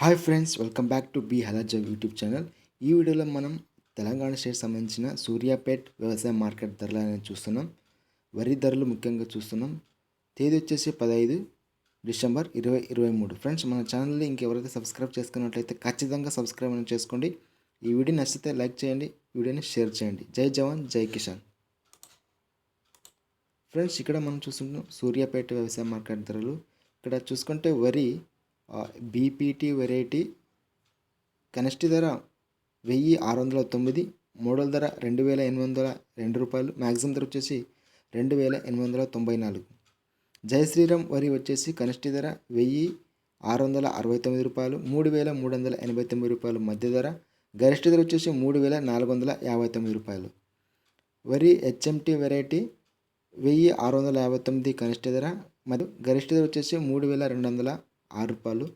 Hi friends welcome back to B హలాజవ్ YouTube channel. ఈ వీడియోలో మనం తెలంగాణ స్టేట్ సంబంధించిన సూర్యాపేట్ వ్యవసాయ మార్కెట్ ధరలు అనేది చూస్తున్నాం. వరి ధరలు ముఖ్యంగా చూస్తున్నాం. తేదీ వచ్చేసి పదహైదు డిసెంబర్ ఇరవై ఇరవై మూడు. ఫ్రెండ్స్ మన ఛానల్ని ఇంకెవరైతే సబ్స్క్రైబ్ చేసుకున్నట్లయితే ఖచ్చితంగా సబ్స్క్రైబ్ అనేది చేసుకోండి. ఈ వీడియో నచ్చితే లైక్ చేయండి వీడియోని షేర్ చేయండి. జై జవాన్ జై కిషాన్ ఫ్రెండ్స్ ఇక్కడ మనం చూస్తున్నాం సూర్యాపేట వ్యవసాయ మార్కెట్ ధరలు. ఇక్కడ చూసుకుంటే వరి బీపీటీ వెరైటీ కనిష్ట ధర వెయ్యి ఆరు వందల తొమ్మిది మోడల్ ధర రెండు వేల ఎనిమిది వందల రెండు రూపాయలు మ్యాక్సిమం ధర వచ్చేసి రెండు వేల ఎనిమిది వందల తొంభై నాలుగు. జై శ్రీరామ్ వరి వచ్చేసి కనిష్ట ధర వెయ్యి ఆరు వందల అరవై తొమ్మిది రూపాయలు మూడు వేల మూడు వందల ఎనభై తొమ్మిది రూపాయలు మధ్య ధర గరిష్ట ధర వచ్చేసి మూడు వేల నాలుగు వందల యాభై తొమ్మిది రూపాయలు. వరి హెచ్ఎంటీ వెరైటీ వెయ్యి ఆరు వందల యాభై తొమ్మిది కనిష్ట ధర మరియు గరిష్ట ధర వచ్చేసి మూడు వేల రెండు వందల ఆరు రూపాయలు.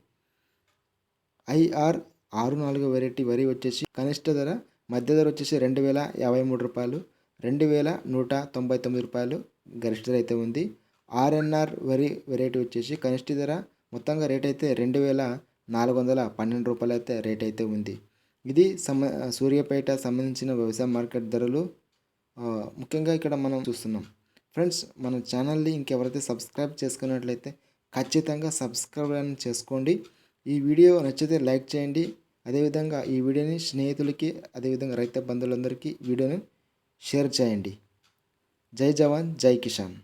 ఐఆర్ ఆరు నాలుగు వెరైటీ వరి వచ్చేసి కనిష్ట ధర మధ్య ధర వచ్చేసి రెండు వేల యాభై మూడు రూపాయలు రెండు వేల నూట తొంభై తొమ్మిది రూపాయలు గరిష్ట ధర అయితే ఉంది. ఆర్ఎన్ఆర్ వరి వెరైటీ వచ్చేసి కనిష్ట ధర మొత్తంగా రేట్ అయితే రెండు వేల నాలుగు వందల పన్నెండు రూపాయలు అయితే రేట్ అయితే ఉంది. ఇది సమ సూర్యాపేట సంబంధించిన వ్యవసాయ మార్కెట్ ధరలు ముఖ్యంగా ఇక్కడ మనం చూస్తున్నాం. ఫ్రెండ్స్ మన ఛానల్ని ఇంకెవరైతే సబ్స్క్రైబ్ చేసుకున్నట్లయితే ఖచ్చితంగా సబ్స్క్రైబ్ అని చేసుకోండి. ఈ వీడియో నచ్చితే లైక్ చేయండి. అదేవిధంగా ఈ వీడియోని స్నేహితులకి అదేవిధంగా రైతు బంధువులందరికీ వీడియోని షేర్ చేయండి. జై జవాన్ జై కిషాన్